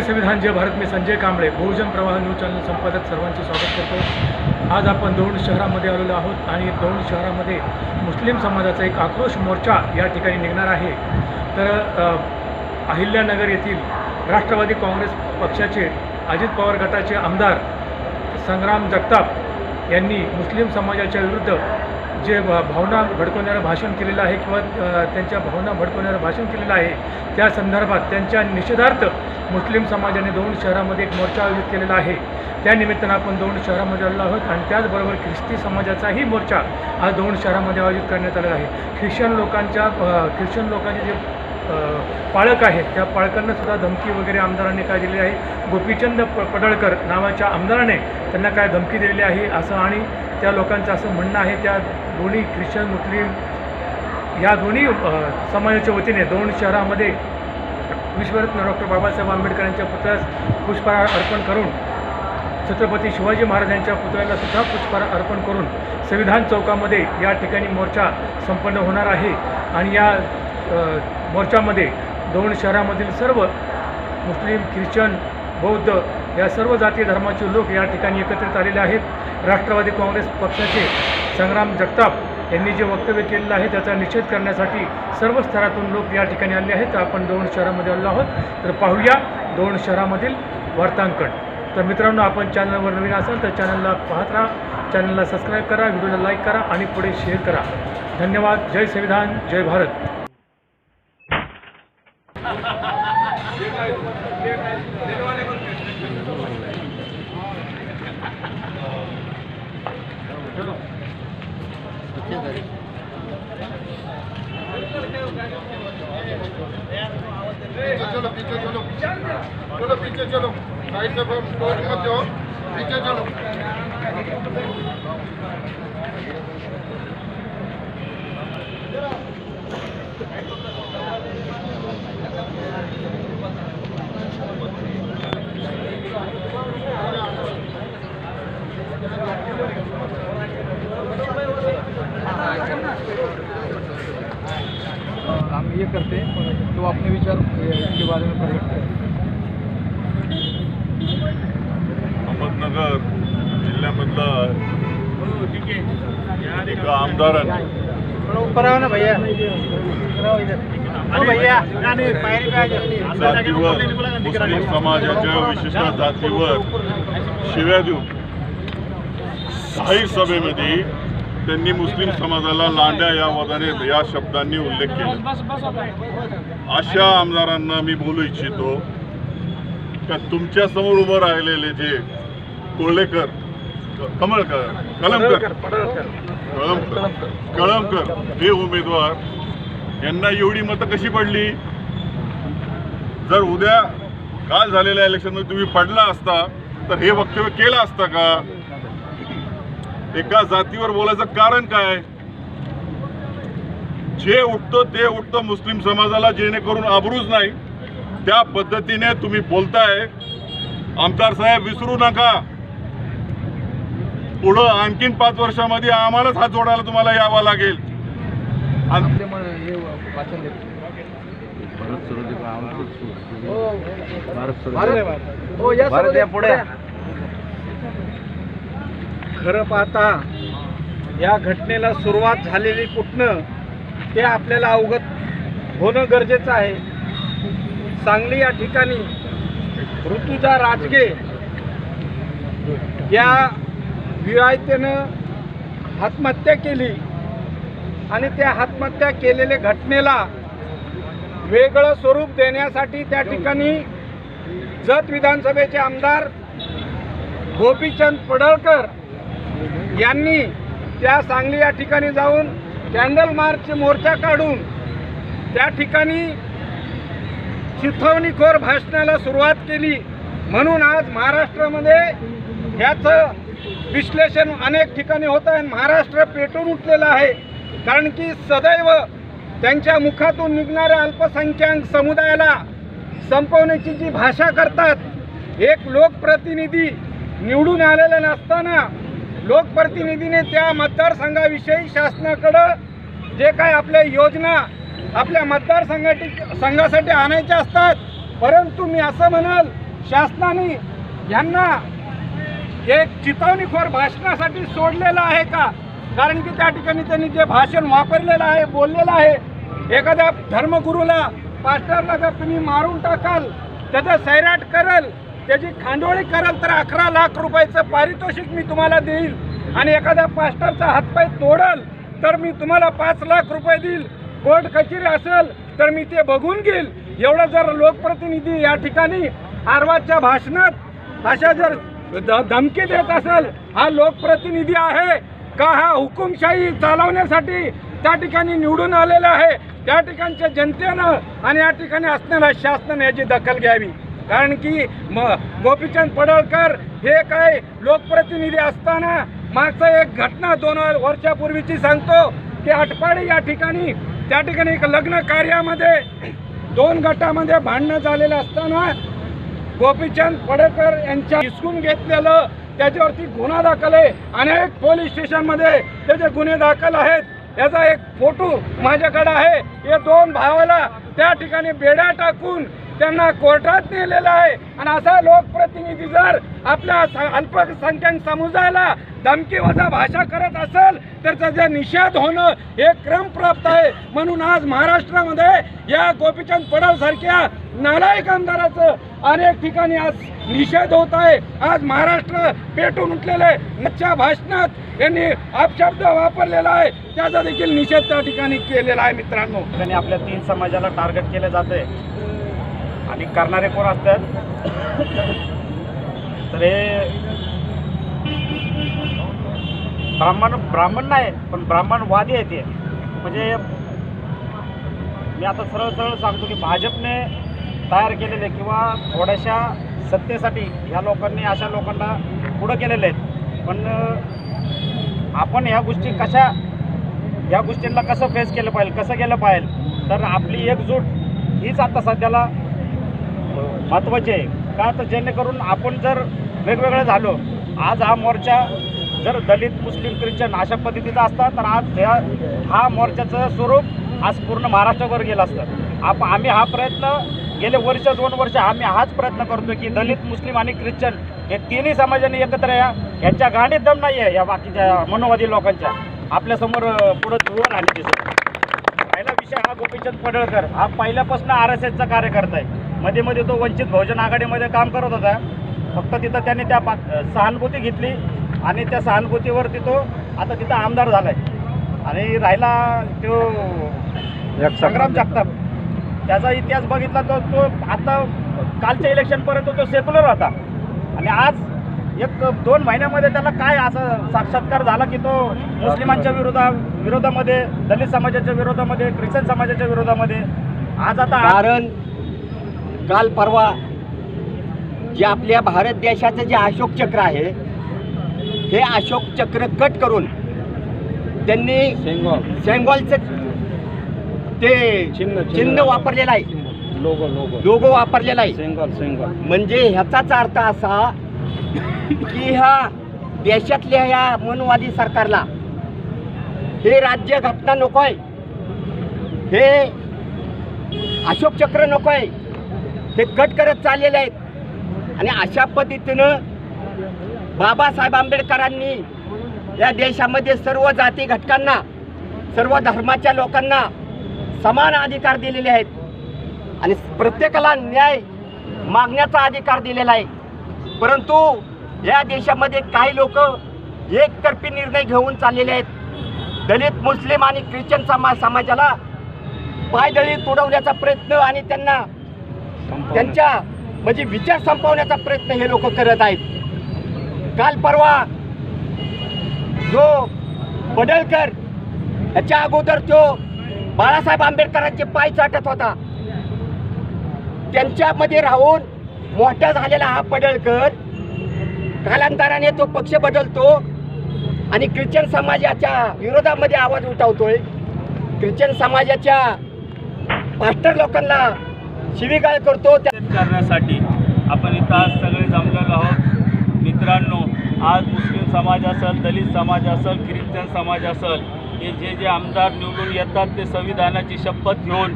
जय संविधान जय भारत मी संजय कांबळे बहुजन प्रवाह news channel संपादक सर्वांचे स्वागत करतो. आज आपण दौंड शहरामध्ये आलेलो आहोत आणि दौंड शहरामध्ये मुस्लिम समाजाचा एक आक्रोश मोर्चा या ठिकाणी निघणार आहे. तर अहिल्यानगर येथील राष्ट्रवादी काँग्रेस पक्षाचे अजित पवार गटाचे आमदार संग्राम जगताप यांनी मुस्लिम समाजाच्या विरुद्ध जे भावना भडकवणारं भाषण केलेलं आहे किंवा त्यांच्या भावना भडकवणारं भाषण केलेलं आहे त्या संदर्भात त्यांच्या निषेधार्थ मुस्लिम समाजाने दोन शहरामध्ये एक मोर्चा आयोजित केलेला आहे. त्या निमित्तानं आपण दोन शहरामध्ये आलेलो आहोत आणि त्याचबरोबर ख्रिस्ती समाजाचाही मोर्चा आज दोन शहरामध्ये आयोजित करण्यात आलेला आहे. ख्रिश्चन लोकांच्या ख्रिश्चन लोकांचे जे पाळक आहेत. त्या पाळकांना सुद्धा धमकी वगैरे आमदारांनी काय दिलेली आहे? गोपीचंद प पडळकर नावाच्या आमदाराने त्यांना काय धमकी दिलेली आहे असं आणि त्या लोकांचं असं म्हणणं आहे त्या दोन्ही ख्रिश्चन मुस्लिम या दोन्ही समाजाच्या वतीने दोन शहरामध्ये विश्वरत्न डॉक्टर बाबासाहेब आंबेडकर यांच्या पुतळ्यास पुष्पहार अर्पण करून छत्रपती शिवाजी महाराजांच्या पुतळ्याला सुद्धा पुष्पहार अर्पण करून संविधान चौकामध्ये या ठिकाणी मोर्चा संपन्न होणार आहे. आणि या मोर्चामध्ये दोन शहरामधील सर्व मुस्लिम ख्रिश्चन बौद्ध या सर्व जाती धर्माचे लोक या ठिकाणी एकत्रित आलेले आहेत. राष्ट्रवादी काँग्रेस पक्षाचे संग्राम जगताप यांनी जे वक्तव्य केलेलं आहे त्याचा निषेध करण्यासाठी सर्व स्तरातून लोक या ठिकाणी आले आहेत. आपण दोन शहरामध्ये आलो आहोत. तर पाहूया दोन शहरामधील वार्तांकन. तर मित्रांनो आपण चॅनलवर नवीन असाल तर चॅनलला पाहत राहा. चॅनलला सबस्क्राईब करा व्हिडिओला लाईक करा आणि पुढे शेअर करा. धन्यवाद. जय संविधान. जय भारत. चलो पीछे चलो। साइड से मत जाओ पीछे चलो। हम ये करते हैं तो अपने विचार इसके बारे में प्रकट करें अहमदनगर जिल्ह्यामधलं एक आमदारांनी थोड़ा ऊपर आओ ना भैया. ओ भैया पायरी पे आ जाओ जातीवर मुस्लिम समाजाच्या विशिष्ट जातीवर शिव्या देऊन जाहीर सभेमध्ये त्यांनी मुस्लिम समाजाला लांड्या या वादाने या शब्दांनी उल्लेख केला. अशा आमदारांना मी बोलू इच्छितो का तुमच्यासमोर उभं राहिलेले जे कोळेकर कमळकर कलमकर. कळमकर कळमकर हे उमेदवार यांना एवढी मतं कशी पडली? जर उद्या काल झालेल्या इलेक्शनमध्ये तुम्ही पडला असता तर हे वक्तव्य केलं असतं का? एका जातीवर बोलायचं कारण काय? जे उठतं ते उठतं मुस्लिम समाजाला जेणेकरून अब्रूज नाही. त्या पद्धतीने तुम्ही बोलताय. आमदार साहेब विसरू नका. पुढं आणखीन पाच वर्षामध्ये आम्हालाच हात जोडायला तुम्हाला यावं लागेल. हे हो. या सर्व पुढे खरं पाहता या घटनेला सुरुवात झालेली कुठनं ते आपल्याला अवगत होणं गरजेचं आहे. सांगली या ठिकाणी ऋतुजा राजगे या विवाहितेनं आत्महत्या केली आणि त्या आत्महत्या केलेल्या घटनेला वेगळं स्वरूप देण्यासाठी त्या ठिकाणी जत विधानसभेचे आमदार गोपीचंद पडळकर यांनी त्या सांगली या ठिकाणी जाऊन कॅन्डल मार्च मोर्चा काढून त्या ठिकाणी चिथवणीखोर भाषणाला सुरुवात केली. म्हणून आज महाराष्ट्रामध्ये ह्याचं विश्लेषण अनेक ठिकाणी होत आहे महाराष्ट्र पेटून उठलेलं आहे. कारण की सदैव त्यांच्या मुखातून निघणाऱ्या अल्पसंख्याक समुदायाला संपवण्याची जी भाषा करतात एक लोकप्रतिनिधी निवडून आलेले नसताना लोकप्रतिनिधीने त्या मतदारसंघाविषयी शासनाकडं जे काय आपल्या योजना आपल्या मतदारसंघाटी संघासाठी आणायच्या असतात. परंतु मी असं म्हणाल शासनाने यांना एक चितवणीखोर भाषणासाठी सोडलेलं आहे का? कारण की त्या ठिकाणी त्यांनी जे भाषण वापरलेलं आहे बोललेलं आहे एखाद्या धर्मगुरूला पास्टरला जर तुम्ही मारून टाकाल त्याचं सैराट करल त्याची खांडोळी करल तर अकरा लाख रुपयाचं पारितोषिक मी तुम्हाला देईल. आणि एखाद्या पास्टरचा हातपाय तोडल तर मी तुम्हाला पाच लाख रुपये देईल. कोर्ट कचेरी असेल तर मी ते बघून घेईल. एवढं जर लोकप्रतिनिधी या ठिकाणी आरवाच्या भाषणात अशा जर धमकी देत असेल हा लोकप्रतिनिधी आहे. का हा हुकुमशाही चालवण्यासाठी त्या ठिकाणी निवडून आलेला आहे? त्या ठिकाणच्या जनतेनं आणि या ठिकाणी असणाऱ्या शासनानं याची दखल घ्यावी. कारण की म गोपीचंद पडळकर हे काय लोकप्रतिनिधी असताना मागचं एक घटना दोन वर्षापूर्वीची सांगतो की आटपाडी या ठिकाणी त्या ठिकाणी एक लग्न कार्यामध्ये दोन गटामध्ये भांडणं झालेलं असताना गोपीचंद पडळकर यांच्या हिसकून घेतलेलं त्याच्यावरती गुन्हा दाखल आहे. अनेक पोलीस स्टेशनमध्ये त्याचे गुन्हे दाखल आहेत याचा एक फोटो माझ्याकडे आहे. हे दोन भावाला त्या ठिकाणी बेड्या टाकून त्यांना कोर्टात नेलेलं आहे. आणि असा लोकप्रतिनिधी जर आपल्या स- अल्पसंख्याक समुदायाला धमकी वजा भाषा करत असेल तर त्याचा निषेध होणं हे क्रमप्राप्त आहे. म्हणून आज महाराष्ट्रामध्ये या गोपीचंद पडळ सारख्या नालायक आमदाराचं अनेक ठिकाणी आज निषेध होत आहे. आज महाराष्ट्र पेटून उठलेले नच्या भाषणात यांनी अपशब्द वापरलेला आहे. त्याचा देखील निषेध त्या ठिकाणी केलेला आहे मित्रांनो. त्यांनी आपल्या तीन समाजाला टार्गेट केलं जाते आणि करणारे कोण असतात? तर हे ब्राह्मण ब्राह्मण नाही पण ब्राह्मणवादी आहे ते म्हणजे मी आता सरळ सरळ सांगतो की भाजपने तयार केलेले किंवा थोड्याशा सत्तेसाठी ह्या लोकांनी अशा लोकांना पुढं केलेले आहेत. पण आपण ह्या गोष्टी कशा ह्या गोष्टींना कसं फेस केलं पाहिजे कसं केलं पाहिजे तर आपली एकजूट हीच आता सध्याला महत्त्वाचे आहे. का तर जेणेकरून आपण जर वेगवेगळं झालो आज हा मोर्चा जर दलित मुस्लिम ख्रिश्चन अशा पद्धतीचा असता तर आज ह्या हा मोर्चाचं स्वरूप आज पूर्ण महाराष्ट्रावर गेलं असतं. आप आम्ही हा प्रयत्न गेले वर्ष दोन वर्ष आम्ही हाच प्रयत्न करतो की दलित मुस्लिम आणि ख्रिश्चन हे तिन्ही समाजाने एकत्र या. यांच्या गाडीत दम नाही आहे या बाकीच्या मनोवादी लोकांच्या. आपल्यासमोर पुढं उभं राहणे दिसत पहिला विषय हा गोपीचंद पडळकर हा पहिल्यापासून आर एस एसचा कार्यकर्ता आहे. मध्ये मध्ये तो वंचित बहुजन आघाडीमध्ये काम करत होता. फक्त तिथं त्यांनी त्या पा सहानुभूती घेतली आणि त्या सहानुभूतीवरती तो आता तिथं आमदार झालाय. आणि राहिला तो संग्राम जगताप. त्याचा इतिहास बघितला तर तो आता कालच्या इलेक्शनपर्यंत तो सेक्युलर होता. आणि आज एक दोन महिन्यामध्ये त्याला काय असा साक्षात्कार झाला की तो मुस्लिमांच्या विरोधा विरोधामध्ये दलित समाजाच्या विरोधामध्ये ख्रिश्चन समाजाच्या विरोधामध्ये? आज आता कारण काल परवा जे आपल्या भारत देशाचं जे अशोक चक्र आहे हे अशोक चक्र कट करून त्यांनी सेंगॉलचं ते चिन्ह वापरलेलं आहे. Logo logo. लोगो वापरलेला आहे. Single single. म्हणजे ह्याचाच अर्थ असा की ह्या देशातल्या ह्या मनवादी सरकारला हे राज्य घटना नको आहे हे अशोक चक्र नको आहे हे कट करत चाललेले आहेत. आणि अशा पद्धतीनं बाबासाहेब आंबेडकरांनी या देशामध्ये सर्व जाती घटकांना सर्व धर्माच्या लोकांना समान अधिकार दिलेले आहेत. आणि प्रत्येकाला न्याय मागण्याचा अधिकार दिलेला आहे. परंतु या देशामध्ये काही लोक एकतर्फी निर्णय घेऊन चाललेले आहेत. दलित मुस्लिम आणि ख्रिश्चन समाज समाजाला पायदळी तुडवण्याचा प्रयत्न आणि त्यांना त्यांच्या म्हणजे विचार संपवण्याचा प्रयत्न हे लोक करत आहेत. काल परवा जो पडळकर याच्या अगोदर तो बाळासाहेब आंबेडकरांचे पाय चाटत होता. त्यांच्यामध्ये राहून मोठा झालेला हा पडळकर कालांतराने तो पक्ष बदलतो आणि ख्रिश्चन समाजाच्या विरोधामध्ये आवाज उठवतोय. ख्रिश्चन समाजाच्या पास्टर लोकांना शिविकाय करतो. करण्यासाठी आपण इथं आज सगळे जमलेलो आहोत. मित्रांनो आज मुस्लिम समाज असेल दलित समाज असेल ख्रिश्चन समाज असेल हे जे जे आमदार निवडून येतात ते संविधानाची शपथ घेऊन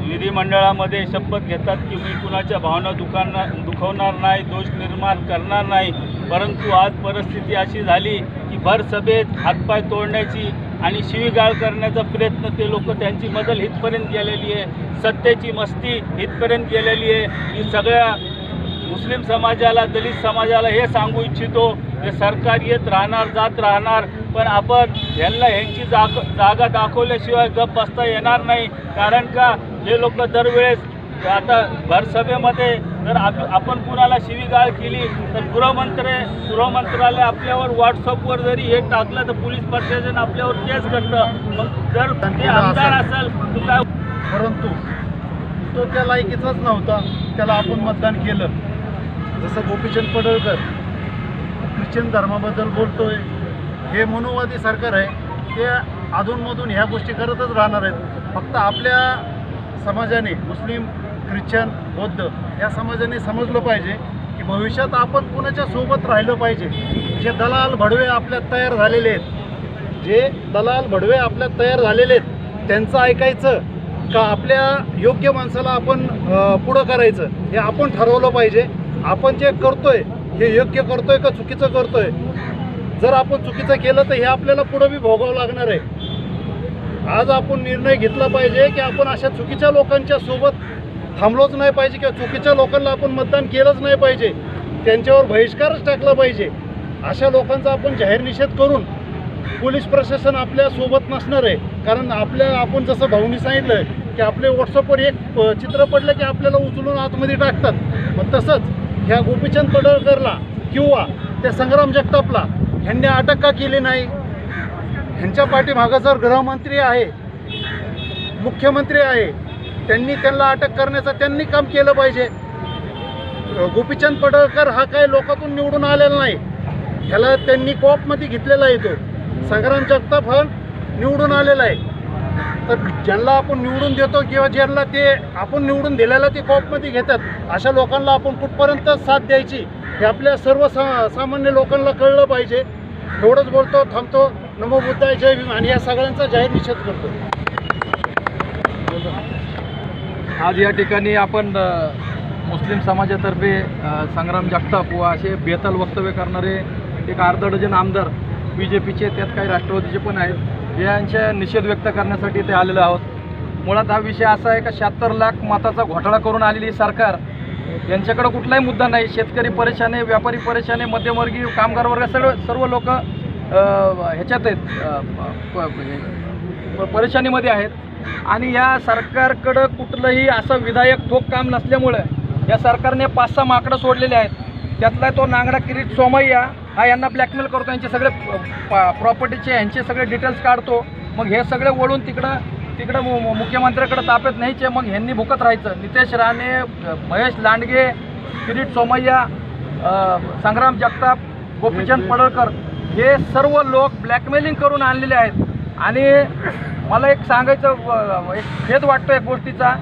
विधिमंडळामध्ये शपथ घेतात की मी कुणाच्या भावना दुकाना दुखवणार नाही दोष निर्माण करणार नाही. परंतु आज परिस्थिती अशी झाली की भर सभेत हातपाय तोडण्याची आणि शिवीगाळ करण्याचा प्रयत्न ते लोक त्यांची मदल इथपर्यंत गेलेली आहे. सत्तेची मस्ती इथपर्यंत गेलेली आहे. मी सगळ्या मुस्लिम समाजाला दलित समाजाला हे सांगू इच्छितो हे सरकार येत राहणार जात राहणार पण आपण यांना ह्यांची जाग जागा दाखवल्याशिवाय गप बसता येणार नाही. कारण का? हे लोक दरवेळेस आता भरसभेमध्ये जर आप आपण कुणाला शिवीगाळ केली तर गृहमंत्री गृहमंत्रालय आपल्यावर व्हॉट्सअपवर जरी हे टाकलं तर पोलीस प्रशासन आपल्यावर केस करतं. मग जर ते आमदार असेल. काय परंतु तो त्या लायकीचाच नव्हता. त्याला आपण मतदान केलं. जसं गोपीचंद पडळकर ख्रिश्चन धर्माबद्दल बोलतोय. हे मनुवादी सरकार आहे. ते अधूनमधून ह्या गोष्टी करतच राहणार आहेत. फक्त आपल्या समाजाने मुस्लिम ख्रिश्चन बौद्ध या समाजाने समजलं पाहिजे की भविष्यात आपण कुणाच्या सोबत राहिलं पाहिजे. जे दलाल भडवे आपल्यात तयार झालेले आहेत जे दलाल भडवे आपल्यात तयार झालेले आहेत त्यांचं ऐकायचं का आपल्या योग्य माणसाला आपण पुढं करायचं हे आपण ठरवलं पाहिजे. आपण जे करतोय हे योग्य करतोय का चुकीचं करतोय? जर आपण चुकीचं केलं तर हे आपल्याला पुढं बी भोगावं लागणार आहे. आज आपण निर्णय घेतला पाहिजे की आपण अशा चुकीच्या लोकांच्या सोबत थांबलोच नाही पाहिजे किंवा चुकीच्या लोकांना आपण मतदान केलंच नाही पाहिजे. त्यांच्यावर बहिष्कारच टाकला पाहिजे. अशा लोकांचा आपण जाहीर निषेध करून पोलीस प्रशासन आपल्यासोबत नसणार आहे. कारण आपल्या आपण जसं भाऊनी सांगितलं की आपले व्हॉट्सअपवर एक चित्र पडलं की आपल्याला उचलून आतमध्ये टाकतात. मग तसंच ह्या गोपीचंद पडळकरला किंवा त्या संग्राम जगतापला ह्यांनी अटक का केली नाही? ह्यांच्या पाठीमागं जर गृहमंत्री आहे मुख्यमंत्री आहे त्यांनी त्यांना अटक करण्याचं त्यांनी काम केलं पाहिजे. गोपीचंद पडळकर हा काही लोकातून निवडून आलेला नाही. ह्याला त्यांनी कॉपमध्ये घेतलेला आहे तो. संग्राम जगताप हा निवडून आलेला आहे. तर ज्यांना आपण निवडून देतो किंवा ज्यांना ते आपण निवडून दिलेला ते कॉपमध्ये घेतात अशा लोकांना आपण कुठपर्यंत साथ द्यायची हे आपल्या सर्व सा सामान्य लोकांना कळलं पाहिजे. एवढंच बोलतो थांबतो. नमो बुद्धाय जय भीम. आणि या सगळ्यांचा जाहीर निषेध करतो. आज या ठिकाणी आपण मुस्लिम समाजातर्फे संग्राम जगताप व असे बेताल वक्तव्य करणारे एक अर्धा डझन आमदार बी जे पीचे त्यात काही राष्ट्रवादीचे पण आहेत. यांच्या निषेध व्यक्त करण्यासाठी ते आलेलो आहोत. मुळात हा विषय असा आहे का शहात्तर लाख मताचा घोटाळा करून आलेली सरकार यांच्याकडं कुठलाही मुद्दा नाही. शेतकरी परेशान आहे व्यापारी परेशान आहे मध्यमवर्गीय कामगार वर्ग सर्व सर्व लोक ह्याच्यात आहेत. म्हणजे, प- परेशानीमध्ये आहेत. आणि या सरकारकडं कुठलंही असं विधायक ठोक काम नसल्यामुळं या सरकारने पाच सहा माकडं सोडलेले आहेत. त्यातला तो नांगडा किरीट सोमय्या हा यांना ब्लॅकमेल करतो. यांचे सगळे प्रॉपर्टीचे यांचे सगळे डिटेल्स काढतो. मग हे सगळे वळून तिकडं तिकडं मु- मु- मुख्यमंत्र्याकडे ताब्यात न्यायचे मग ह्यांनी भुकत राहायचं. नितेश राणे महेश लांडगे किरीट सोमय्या संग्राम जगताप गोपीचंद पडळकर हे सर्व लोक ब्लॅकमेलिंग करून आणलेले आहेत. आणि मला एक सांगायचं एक खेद वाटतो एक गोष्टीचा.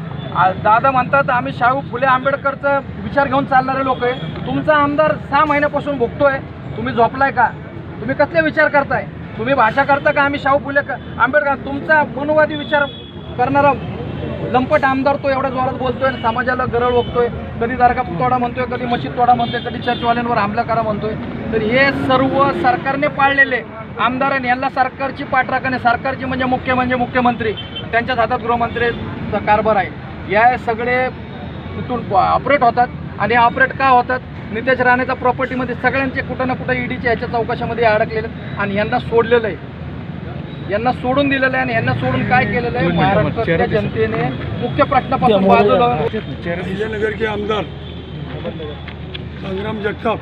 दादा म्हणतात आम्ही शाहू फुले आंबेडकरचा विचार घेऊन चालणारे लोक आहे. तुमचा आमदार सहा महिन्यापासून भोगतोय. तुम्ही झोपलाय का? तुम्ही कसले विचार करताय? तुम्ही भाषा करता का आम्ही शाहू फुले आंबेडकर? तुमचा मनोवादी विचार करणारा लंपट आमदार तो एवढ्या जोरात बोलतोय आणि समाजाला गरळ ओकतोय. कधी दर्गा तोडा म्हणतोय कधी मशीद तोडा म्हणतोय कधी चर्चवाल्यांवर हमला करा म्हणतोय. तर हे सर्व सरकारने पाळलेले आमदारांनी यांना सरकारची पाठराखण सरकारची म्हणजे मुख्य म्हणजे मुख्यमंत्री. त्यांच्याच हातात गृहमंत्रीचा कारभार आहे. या सगळे तिथून ऑपरेट होतात आणि ऑपरेट का होतात? नितेश राणेचा प्रॉपर्टीमध्ये सगळ्यांचे कुठं ना कुठं ईडीच्या ह्याच्या चौकशामध्ये अडकलेले आणि यांना सोडलेलं आहे. यांना सोडून दिलेलं आहे आणि यांना सोडून काय केलेलं आहे? महाराष्ट्रातल्या जनतेने मुख्य प्रश्नापासून बाजूला नगर के आमदार संग्राम जगताप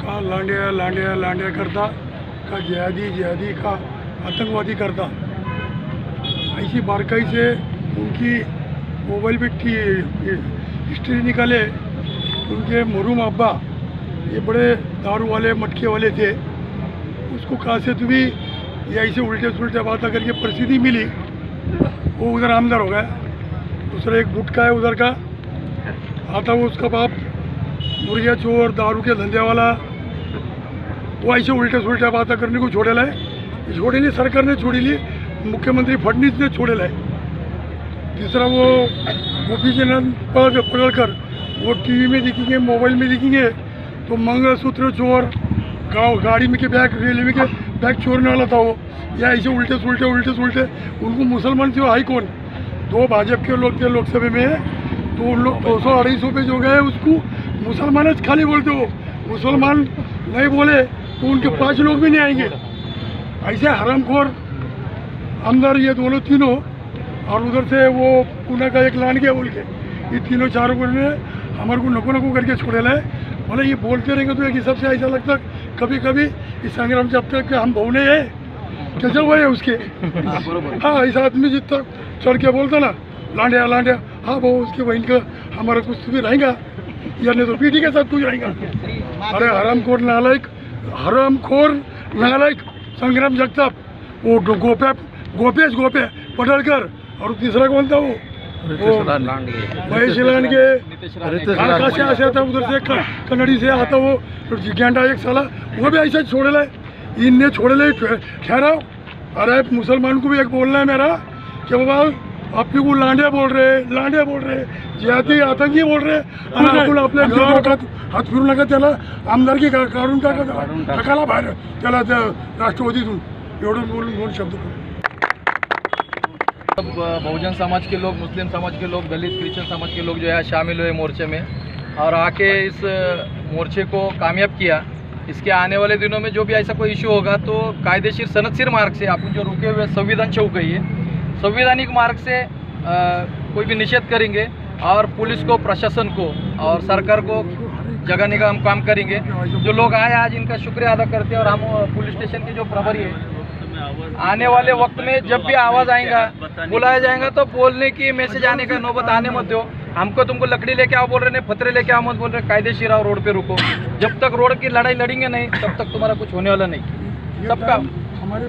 का लांडिया लांडिया लांडिया करता, का जिहादी जिहादी का आतंकवादी करता। ऐसी बारकाई से उनकी मोबाइल पे हिस्ट्री निकाले, उनके मरूम अब्बा, ये बड़े दारू वाले, मटके वाले थे। उसको कहा से तुम्हें, ये ऐसे उल्टे सुलटे बात करके परिस्थिति मिली, वो उधर आमदार हो गया। दूसरा एक गुटका है उधर का, आता वो उसका बाप, मुर्गिया चोर, दारू के धंधे वाला वो ऐसे उल्टे सुलटे बातें करने को छोड़ेला है छोड़ेली सरकार ने छोड़ेली मुख्यमंत्री फडणवीस ने छोड़ेला है तीसरा वो गोपी गोपीचंद पड़- पडळकर वो टीवी में दिखेंगे, मोबाइल में दिखेंगे तो मंगलसूत्र चोर, गाँव, गाड़ी में के बैग, रेलवे के बैग चोरने वाला था वो। या ऐसे उल्टे सुलटे उल्टे सुलटे उनको मुसलमान थे हाई कौन? दो भाजपा के लोग थे लोकसभा में तो उन लोग दो सौ अढ़ाई सौ पे जो गए, उसको मुसलमान खाली बोलते हो। मुसलमान नहीं बोले तो उनके पाँच लोग भी नहीं आएँगे। ऐसे हरामखोर आमदार ये दोनों तीनों और उधर से वो पुणे का एक लान गया बोल के। ये तीनों चारों को ने हमारे को नको नको करके छोड़े लाए। बोले ये बोलते रहेंगे तो एक हिसाब से ऐसा लगता कभी कभी इस संग्राम जब तक कि हम बहुने हैं कैसे हुए है उसके? हाँ ऐसा आदमी जितना चढ़ के बोलता ना लांडिया लांडिया हाँ बहु उसके बहन का हमारा कुछ भी रहेगा या नहीं तो पीटी के साथ कुछ रहेगा अरे हरामखोर नालायक हरामखोर नालायक संग्राम जगताप वो गोप्या गोपेश गोपे पडळकर और तीसरा था वो वो महेश लांडगे. कहाँ से ऐसे आता उधर से कन्नड़ी से आता वो जिज्ञांडा एक साला वो भी ऐसा छोड़े लाए इनने छोड़े ले ठहराओ। अरे मुसलमान को भी एक बोलना है मेरा कि बाबा? अपने को लांडे बोल रहे लांडे बोल रहे जिहादी आतंकी बोल रहे आणि आपण आपल्या गावात हात फिरू नका त्याला आमदारकी का- काढून टाका त्याला. टाकायला बाहेर त्याला त्या राष्ट्रवादीतून एवढं बोलून दोन शब्द. बहुजन समाज के लोग मुस्लिम समाज के लोग दलित क्रिश्चियन समाज के लोग जो है शामिल हुए मोर्चे में और आके इस मोर्चे को कामयाब किया इसके आने वाले दिनों में जो भी ऐसा कोई इशू होगा तो कायदेशीर सनदशीर मार्ग से अपन जो रुके हुए संविधान चौक है ये संवैधानिक मार्ग से अ, कोई भी निषेध करेंगे और पुलिस को प्रशासन को और सरकार को जगाने का हम काम करेंगे। जो लोग आए आज इनका शुक्रिया अदा करते हैं और हम पुलिस स्टेशन के जो प्रभारी है आने वाले वक्त में जब भी आवाज़ आएगा बुलाया जाएगा तो बोलने की मैसेज आने का नौबत आने मत दो। हमको तुमको लकड़ी लेके आओ बोल रहे नहीं पत्रे लेके आओ मत बोल रहे कायदेशीर आओ रोड पे रुको। जब तक रोड की लड़ाई लड़ेंगे नहीं तब तक तुम्हारा कुछ होने वाला नहीं। सबका हमारे